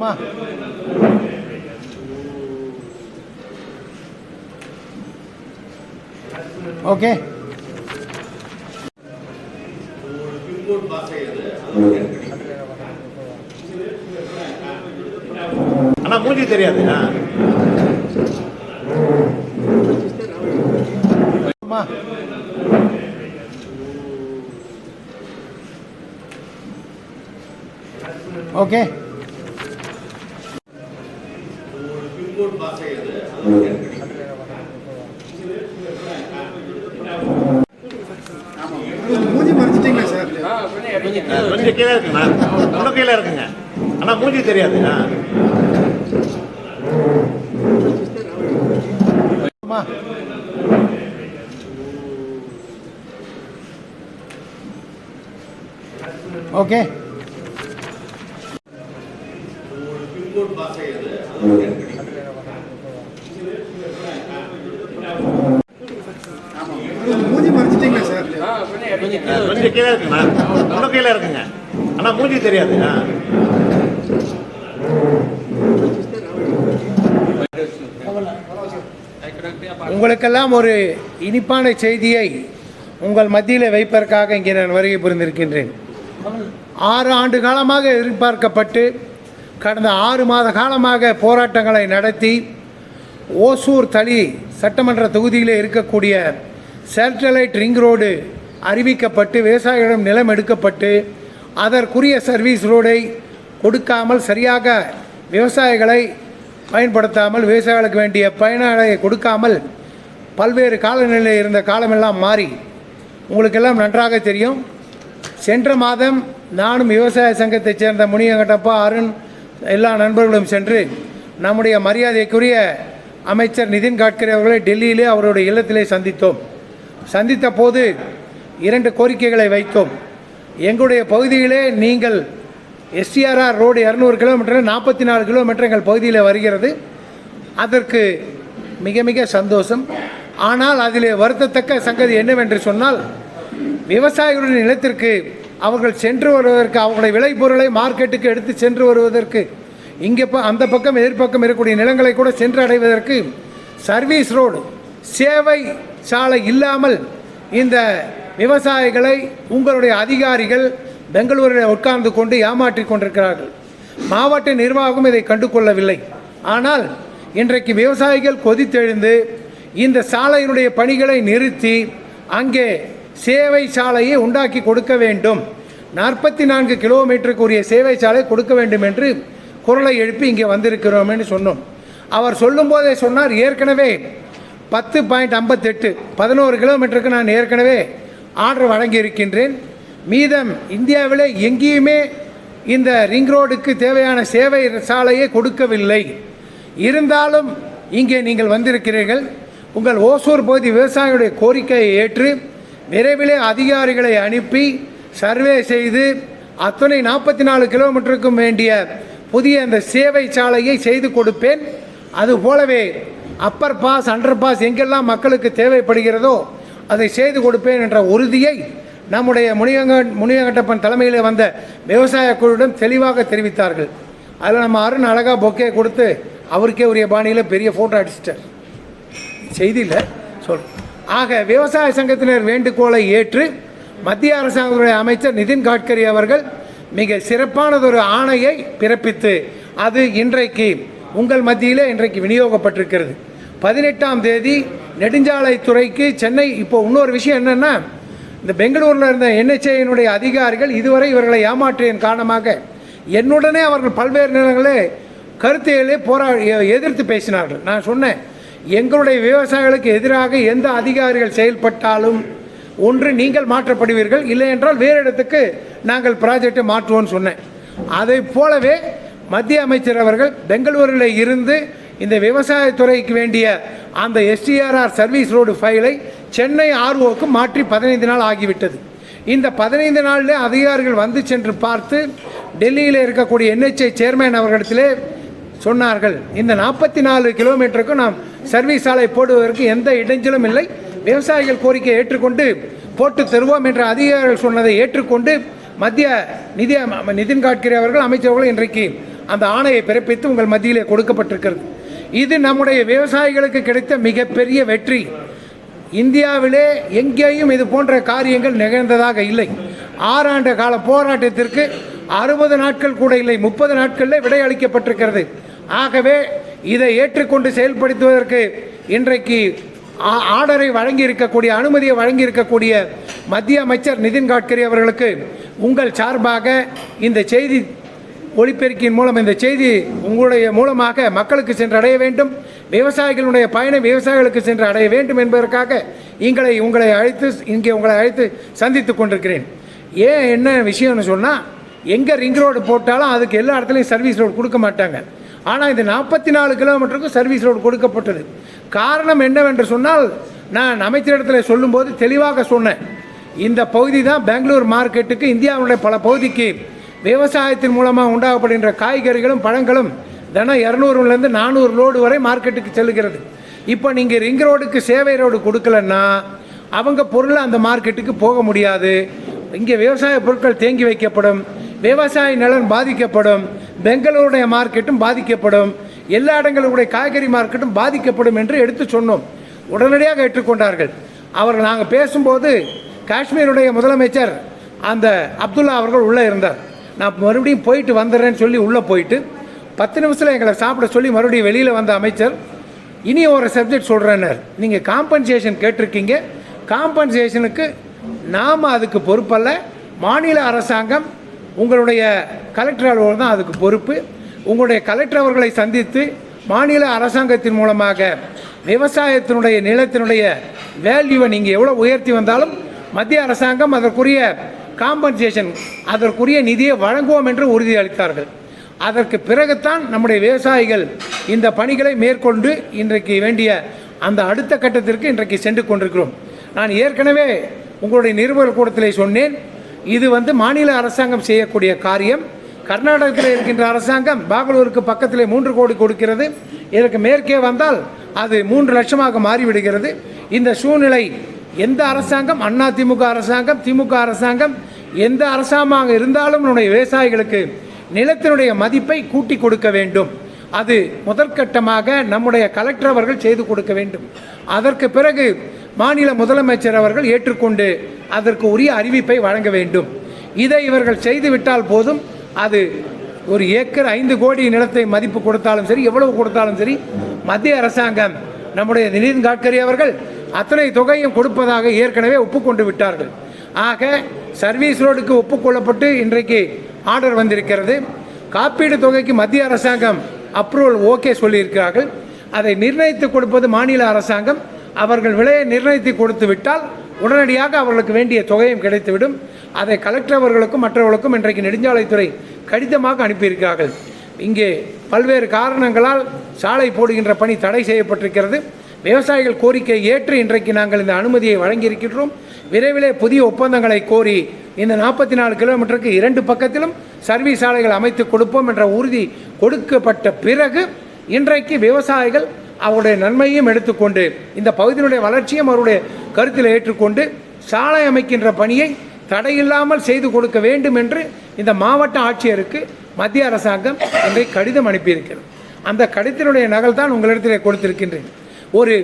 அம்மா ஓகே ஆனா மூஞ்சி தெரியாது ஆ. அம்மா ஓகே மூஞ்சி மறைச்சிட்டீங்களா சார்? கொஞ்சம் கீழே இருக்குண்ணா இன்னும் கீழே இருக்குங்க ஆனா மூஞ்சி தெரியாது. ஆ. அம்மா. ஓகே மூஞ்சி மறைச்சிட்டீங்களா சார் கொஞ்சம் கீழே இருக்குண்ணா இன்னும் கீழே இருக்குங்க. ஆனா மூஞ்சி தெரியாது. உங்களுக்கெல்லாம் ஒரு இனிப்பான செய்தியை உங்கள் மத்தியில் வைப்பதற்காக இங்கே நான் வருகை புரிந்திருக்கின்றேன். ஆறு ஆண்டு காலமாக எதிர்பார்க்கப்பட்டு கடந்த ஆறு மாத காலமாக போராட்டங்களை நடத்தி ஓசூர் தளி சட்டமன்ற தொகுதியில் இருக்கக்கூடிய சேட்டலைட் ரிங் ரோடு அறிவிக்கப்பட்டு விவசாயிகளிடம் நிலம் எடுக்கப்பட்டு அதற்குரிய சர்வீஸ் ரோடை கொடுக்காமல் சரியாக விவசாயிகளை பயன்படுத்தாமல் விவசாயிகளுக்கு வேண்டிய பயனாளியை கொடுக்காமல் பல்வேறு காலநிலையில் இருந்த காலமெல்லாம் மாறி உங்களுக்கெல்லாம் நன்றாக தெரியும். சென்ற மாதம் நானும் விவசாய சங்கத்தைச் சேர்ந்த முனியங்கட்டப்பா அருண் எல்லா நண்பர்களும் சென்று நம்முடைய மரியாதைக்குரிய அமைச்சர் நிதின் கட்கரி அவர்களை டெல்லியிலே அவருடைய இல்லத்திலே சந்தித்தோம். சந்தித்த போது இரண்டு கோரிக்கைகளை வைத்தோம். எங்களுடைய பகுதியிலே நீங்கள் எஸ்டிஆர்ஆர் ரோடு இரநூறு கிலோமீட்டர் நாற்பத்தி நாலு கிலோமீட்டர் எங்கள் பகுதியில் வருகிறது. அதற்கு மிக மிக சந்தோஷம். ஆனால் அதில் வருத்தத்தக்க சங்கதி என்னவென்று சொன்னால் விவசாயிகளுடைய நிலத்திற்கு அவர்கள் சென்று வருவதற்கு அவங்களுடைய விளைபொருளை மார்க்கெட்டுக்கு எடுத்து சென்று வருவதற்கு இங்கே ப அந்த பக்கம் எதிர்ப்பக்கம் இருக்கக்கூடிய நிலங்களை கூட சென்று அடைவதற்கு சர்வீஸ் ரோடு சேவை சாலை இல்லாமல் இந்த விவசாயிகளை உங்களுடைய அதிகாரிகள் பெங்களூரில் உட்கார்ந்து கொண்டு ஏமாற்றி கொண்டிருக்கிறார்கள். மாவட்ட நிர்வாகம் இதை கண்டு கொள்ளவில்லை ஆனால் இன்றைக்கு விவசாயிகள் கொதித்தெழுந்து இந்த சாலையினுடைய பணிகளை நிறுத்தி அங்கே சேவை சாலையை உண்டாக்கி கொடுக்க வேண்டும். நாற்பத்தி நான்கு கிலோமீட்டருக்குரிய சேவை சாலை கொடுக்க வேண்டும் என்று குரலை எழுப்பி இங்கே வந்திருக்கிறோம்னு சொன்னோம். அவர் சொல்லும்போதே சொன்னார் ஏற்கனவே பத்து பாயிண்ட் ஐம்பத்தெட்டு பதினோரு கிலோமீட்டருக்கு நான் ஏற்கனவே ஆர்டர் வழங்கியிருக்கின்றேன். மீதம் இந்தியாவில் எங்கேயுமே இந்த ரிங் ரோடுக்கு தேவையான சேவை சாலையை கொடுக்கவில்லை. இருந்தாலும் இங்கே நீங்கள் வந்திருக்கிறீர்கள். உங்கள் ஓசூர் பகுதி விவசாயிகளுடைய கோரிக்கையை ஏற்று விரைவிலே அதிகாரிகளை அனுப்பி சர்வே செய்து அத்தனை நாற்பத்தி நாலு கிலோமீட்டருக்கும் வேண்டிய புதிய அந்த சேவை சாலையை செய்து கொடுப்பேன். அது போலவே அப்பர் பாஸ் அண்டர் பாஸ் எங்கெல்லாம் மக்களுக்கு தேவைப்படுகிறதோ அதை செய்து கொடுப்பேன் என்ற உறுதியை நம்முடைய முனியங்க முனியங்கட்டப்பன் தலைமையில் வந்த விவசாய குழுவிடம் தெளிவாக தெரிவித்தார்கள். அதில் நம்ம அருண் அழகாக பொக்கே கொடுத்து அவருக்கே உரிய பாணியில் பெரிய ஃபோட்டோ அடிச்சிட்டார். செய்தியில் சொல் ஆக விவசாய சங்கத்தினர் வேண்டுகோளை ஏற்று மத்திய அரசாங்கத்துடைய அமைச்சர் நிதின் கட்கரி அவர்கள் மிக சிறப்பானதொரு ஆணையை பிறப்பித்து அது இன்றைக்கு உங்கள் மத்தியிலே இன்றைக்கு விநியோகப்பட்டிருக்கிறது. பதினெட்டாம் தேதி நெடுஞ்சாலைத்துறைக்கு சென்னை இப்போ இன்னொரு விஷயம் என்னென்னா இந்த பெங்களூரில் இருந்த என்ஹெச்ஐயினுடைய அதிகாரிகள் இதுவரை இவர்களை ஏமாற்றியதன் காரணமாக என்னுடனே அவர்கள் பல்வேறு நிலங்களே கருத்தையிலே போரா எதிர்த்து பேசினார்கள். நான் சொன்னேன் எங்களுடைய விவசாயிகளுக்கு எதிராக எந்த அதிகாரிகள் செயல்பட்டாலும் ஒன்று நீங்கள் மாற்றப்படுவீர்கள் இல்லை என்றால் வேறு இடத்துக்கு நாங்கள் ப்ராஜெக்டை மாற்றுவோம்னு சொன்னேன். அதை போலவே மத்திய அமைச்சர் அவர்கள் பெங்களூரில் இருந்து இந்த விவசாயத்துறைக்கு வேண்டிய அந்த எஸ்டிஆர்ஆர் சர்வீஸ் ரோடு ஃபைலை சென்னை ஆர்ஓக்கு மாற்றி பதினைந்து நாள் ஆகிவிட்டது. இந்த பதினைந்து நாளில் அதிகாரிகள் வந்து சென்று பார்த்து டெல்லியில் இருக்கக்கூடிய என்ஹெச்ஐ சேர்மேன் அவர்களிடத்திலே சொன்னார்கள் இந்த நாற்பத்தி நாலு கிலோமீட்டருக்கும் நாம் சர்வீஸ் சாலை போடுவதற்கு எந்த இடைஞ்சலும் இல்லை. விவசாயிகள் கோரிக்கையை ஏற்றுக்கொண்டு போட்டு தருவோம் என்ற அதிகாரிகள் சொன்னதை ஏற்றுக்கொண்டு மத்திய நிதி நிதின் கட்கரி அவர்கள் அமைச்சர்கள் இன்றைக்கு அந்த ஆணையை பிறப்பித்து உங்கள் மத்தியிலே கொடுக்கப்பட்டிருக்கிறது. இது நம்முடைய விவசாயிகளுக்கு கிடைத்த மிகப்பெரிய வெற்றி. இந்தியாவிலே எங்கேயும் இது போன்ற காரியங்கள் நிகழ்ந்ததாக இல்லை. ஆறாண்டு கால போராட்டத்திற்கு அறுபது நாட்கள் கூட இல்லை முப்பது நாட்களில் விடை அளிக்கப்பட்டிருக்கிறது. ஆகவே இதை ஏற்றுக்கொண்டு செயல்படுத்துவதற்கு இன்றைக்கு ஆ- ஆர்டரை வழங்கி இருக்கக்கூடிய அனுமதியை வழங்கி இருக்கக்கூடிய மத்திய அமைச்சர் நிதின் கட்கரி அவர்களுக்கு உங்கள் சார்பாக இந்த செய்தி ஒளிபெருக்கியின் மூலம் இந்த செய்தி உங்களுடைய மூலமாக மக்களுக்கு சென்று அடைய வேண்டும். விவசாயிகளுடைய பயணம் விவசாயிகளுக்கு சென்று அடைய வேண்டும் என்பதற்காக எங்களை உங்களை அழைத்து இங்கே உங்களை அழைத்து சந்தித்து கொண்டிருக்கிறேன். ஏன் என்ன விஷயம்னு சொன்னால் எங்கே ரிங் ரோடு போட்டாலும் அதுக்கு எல்லா இடத்துலையும் சர்வீஸ் ரோடு கொடுக்க மாட்டாங்க. ஆனால் இந்த நாற்பத்தி நாலு கிலோமீட்டருக்கு சர்வீஸ் ரோடு கொடுக்கப்பட்டது. காரணம் என்னவென்று சொன்னால் நான் அமைச்சரிடத்தில் சொல்லும்போது தெளிவாக சொன்னேன். இந்த பகுதி தான் பெங்களூர் மார்க்கெட்டுக்கு இந்தியாவுடைய பல பகுதிக்கு விவசாயத்தின் மூலமாக உண்டாகப்படுகின்ற காய்கறிகளும் பழங்களும் தினம் இரநூறுலேருந்து நானூறு லோடு வரை மார்க்கெட்டுக்கு செல்லுகிறது இப்போ நீங்கள் ரிங் ரோடுக்கு சேவை ரோடு கொடுக்கலன்னா அவங்க பொருள் அந்த மார்க்கெட்டுக்கு போக முடியாது. இங்கே விவசாய பொருட்கள் தேங்கி வைக்கப்படும் விவசாய நலன் பாதிக்கப்படும் பெங்களூருடைய மார்க்கெட்டும் பாதிக்கப்படும் எல்லா இடங்களுடைய காய்கறி மார்க்கெட்டும் பாதிக்கப்படும் என்று எடுத்து சொன்னோம். உடனடியாக ஏற்றுக்கொண்டார்கள். அவர்கள் நாங்கள் பேசும்போது காஷ்மீருடைய முதலமைச்சர் அந்த அப்துல்லா அவர்கள் உள்ளே இருந்தார். நான் மறுபடியும் போயிட்டு வந்துடுறேன்னு சொல்லி உள்ளே போயிட்டு பத்து நிமிஷத்தில் எங்களை சாப்பிட சொல்லி மறுபடியும் வெளியில் வந்த அமைச்சர் இனி ஒரு சப்ஜெக்ட் சொல்கிறேன்னார் நீங்கள் காம்பன்சேஷன் கேட்டிருக்கீங்க. காம்பன்சேஷனுக்கு நாம் அதுக்கு பொறுப்பல்ல. மாநில அரசாங்கம் உங்களுடைய கலெக்டர் அலுவலர் தான் அதுக்கு பொறுப்பு. உங்களுடைய கலெக்டர் அவர்களை சந்தித்து மாநில அரசாங்கத்தின் மூலமாக விவசாயத்தினுடைய நிலத்தினுடைய வேல்யூவை நீங்கள் எவ்வளோ உயர்த்தி வந்தாலும் மத்திய அரசாங்கம் அதற்குரிய காம்பன்சேஷன் அதற்குரிய நிதியை வழங்குவோம் என்று உறுதியளித்தார்கள். அதற்கு பிறகுத்தான் நம்முடைய விவசாயிகள் இந்த பணிகளை மேற்கொண்டு இன்றைக்கு வேண்டிய அந்த அடுத்த கட்டத்திற்கு இன்றைக்கு சென்று கொண்டிருக்கிறோம். நான் ஏற்கனவே உங்களுடைய நிருபர் கூடத்திலே சொன்னேன் இது வந்து மாநில அரசாங்கம் செய்யக்கூடிய காரியம். கர்நாடகத்தில் இருக்கின்ற அரசாங்கம் பாகலூருக்கு பக்கத்திலே மூன்று கோடி கொடுக்கிறது. இதற்கு மேற்கே வந்தால் அது மூன்று லட்சமாக மாறிவிடுகிறது. இந்த சூழ்நிலை எந்த அரசாங்கம்? அண்ணா திமுக அரசாங்கம் திமுக அரசாங்கம் எந்த அரசாங்கமாக இருந்தாலும் நம்முடைய விவசாயிகளுக்கு நிலத்தினுடைய மதிப்பை கூட்டி கொடுக்க வேண்டும். அது முதற்கட்டமாக நம்முடைய கலெக்டர் அவர்கள் செய்து கொடுக்க வேண்டும். அதற்கு பிறகு மாநில முதலமைச்சர் அவர்கள் ஏற்றுக்கொண்டு அதற்கு உரிய அறிவிப்பை வழங்க வேண்டும். இதை இவர்கள் செய்துவிட்டால் போதும் அது ஒரு ஏக்கர் ஐந்து கோடி நிலத்தை மதிப்பு கொடுத்தாலும் சரி எவ்வளவு கொடுத்தாலும் சரி மத்திய அரசாங்கம் நம்முடைய நிதின் கட்கரி அவர்கள் அத்தனை தொகையும் கொடுப்பதாக ஏற்கனவே ஒப்புக்கொண்டு விட்டார்கள். ஆக சர்வீஸ் ரோடுக்கு ஒப்புக்கொள்ளப்பட்டு இன்றைக்கு ஆர்டர் வந்திருக்கிறது. காப்பீடு தொகைக்கு மத்திய அரசாங்கம் அப்ரூவல் ஓகே சொல்லியிருக்கிறார்கள். அதை நிர்ணயித்து கொடுப்பது மாநில அரசாங்கம். அவர்கள் விலையை நிர்ணயித்து கொடுத்து விட்டால் உடனடியாக அவர்களுக்கு வேண்டிய தொகையும் கிடைத்துவிடும். அதை கலெக்டர் அவர்களுக்கும் மற்றவர்களுக்கும் இன்றைக்கு நெடுஞ்சாலைத்துறை கடிதமாக அனுப்பியிருக்கிறார்கள். இங்கே பல்வேறு காரணங்களால் சாலை போடுகின்ற பணி தடை செய்யப்பட்டிருக்கிறது. விவசாயிகள் கோரிக்கை ஏற்று இன்றைக்கு நாங்கள் இந்த அனுமதியை வழங்கியிருக்கின்றோம். விரைவிலே புதிய ஒப்பந்தங்களை கோரி இந்த நாற்பத்தி நாலு கிலோமீட்டருக்கு இரண்டு பக்கத்திலும் சர்வீஸ் சாலைகள் அமைத்து கொடுப்போம் என்ற உறுதி கொடுக்கப்பட்ட பிறகு இன்றைக்கு விவசாயிகள் அவருடைய நன்மையும் எடுத்துக்கொண்டு இந்த பகுதியினுடைய வளர்ச்சியும் அவருடைய கருத்தில் ஏற்றுக்கொண்டு சாலை அமைக்கின்ற பணியை தடையில்லாமல் செய்து கொடுக்க வேண்டும் என்று இந்த மாவட்ட ஆட்சியருக்கு மத்திய அரசாங்கம் இன்றைக்கு கடிதம் அனுப்பியிருக்கிறது. அந்த கடிதத்தினுடைய நகல் தான் உங்களிடத்தில் கொடுத்திருக்கின்றேன். ஒரு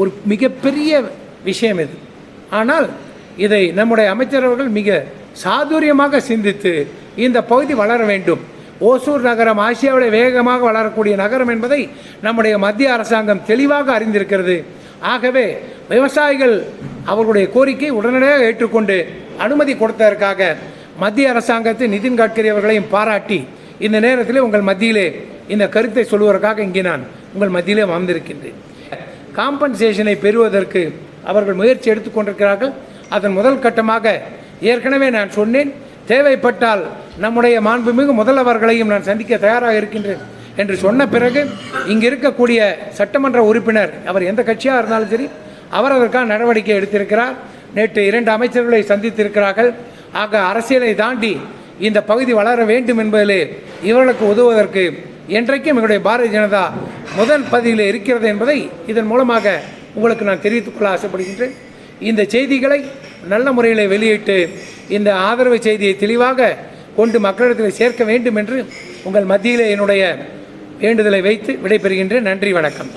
ஒரு மிகப்பெரிய விஷயம் இது. ஆனால் இதை நம்முடைய அமைச்சரவர்கள் மிக சாதுரியமாக சிந்தித்து இந்த பகுதி வளர வேண்டும். ஓசூர் நகரம் ஆசியாவில் வேகமாக வளரக்கூடிய நகரம் என்பதை நம்முடைய மத்திய அரசாங்கம் தெளிவாக அறிந்திருக்கிறது. ஆகவே விவசாயிகள் அவர்களுடைய கோரிக்கை உடனடியாக ஏற்றுக்கொண்டு அனுமதி கொடுத்ததற்காக மத்திய அரசாங்கத்தை நிதின் கட்கரி அவர்களையும் பாராட்டி இந்த நேரத்தில் உங்கள் மத்தியிலே இந்த கருத்தை சொல்வதற்காக இங்கே நான் உங்கள் மத்தியிலே வாழ்ந்திருக்கின்றேன். காம்பன்சேஷனை பெறுவதற்கு அவர்கள் முயற்சி எடுத்துக்கொண்டிருக்கிறார்கள் அதன் முதல் கட்டமாக ஏற்கனவே நான் சொன்னேன் தேவைப்பட்டால் நம்முடைய மாண்புமிகு முதல்வர்களையும் நான் சந்திக்க தயாராக இருக்கின்றேன் என்று சொன்ன பிறகு இங்கு இருக்கக்கூடிய சட்டமன்ற உறுப்பினர் அவர் எந்த கட்சியாக இருந்தாலும் சரி அவர் அதற்கான நடவடிக்கை எடுத்திருக்கிறார். நேற்று இரண்டு அமைச்சர்களை சந்தித்திருக்கிறார்கள். ஆக அரசியலை தாண்டி இந்த பகுதி வளர வேண்டும் என்பதிலே இவர்களுக்கு உதவுவதற்கு என்றைக்கும் எங்களுடைய பாரதிய ஜனதா முதல் பதிவில் இருக்கிறது என்பதை இதன் மூலமாக உங்களுக்கு நான் தெரிவித்துக் கொள்ள ஆசைப்படுகின்றேன். இந்த செய்திகளை நல்ல முறையில் வெளியிட்டு இந்த ஆதரவு செய்தியை தெளிவாக கொண்டு மக்களிடத்தில் சேர்க்க வேண்டும் என்று உங்கள் மத்தியில் என்னுடைய வேண்டுதலை வைத்து விடைபெறுகின்றேன். நன்றி வணக்கம்.